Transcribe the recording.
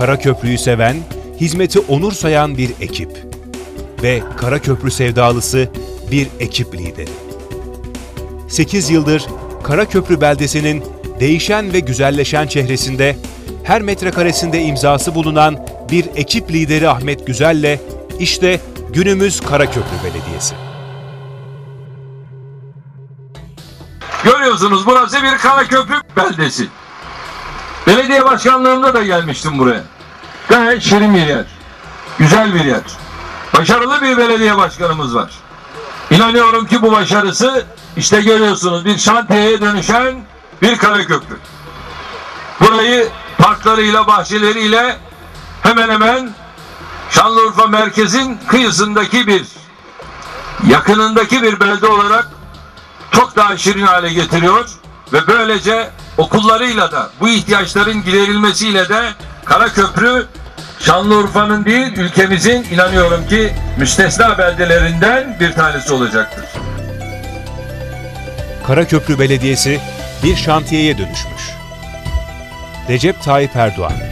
Karaköprü'yü seven, hizmeti onur sayan bir ekip ve Karaköprü sevdalısı bir ekip lideri. 8 yıldır Karaköprü beldesinin değişen ve güzelleşen çehresinde her metrekaresinde imzası bulunan bir ekip lideri Ahmet Güzel'le işte günümüz Karaköprü Belediyesi. Görüyorsunuz burası bir Karaköprü beldesi. Belediye başkanlığımda da gelmiştim buraya. Gayet şirin bir yer. Güzel bir yer. Başarılı bir belediye başkanımız var. İnanıyorum ki bu başarısı işte görüyorsunuz bir şantiyeye dönüşen bir Karaköprü. Burayı parklarıyla, bahçeleriyle hemen hemen Şanlıurfa merkezin kıyısındaki bir yakınındaki bir belde olarak çok daha şirin hale getiriyor ve böylece okullarıyla da bu ihtiyaçların giderilmesiyle de Karaköprü Şanlıurfa'nın değil ülkemizin inanıyorum ki müstesna beldelerinden bir tanesi olacaktır. Karaköprü Belediyesi bir şantiyeye dönüşmüş. Recep Tayyip Erdoğan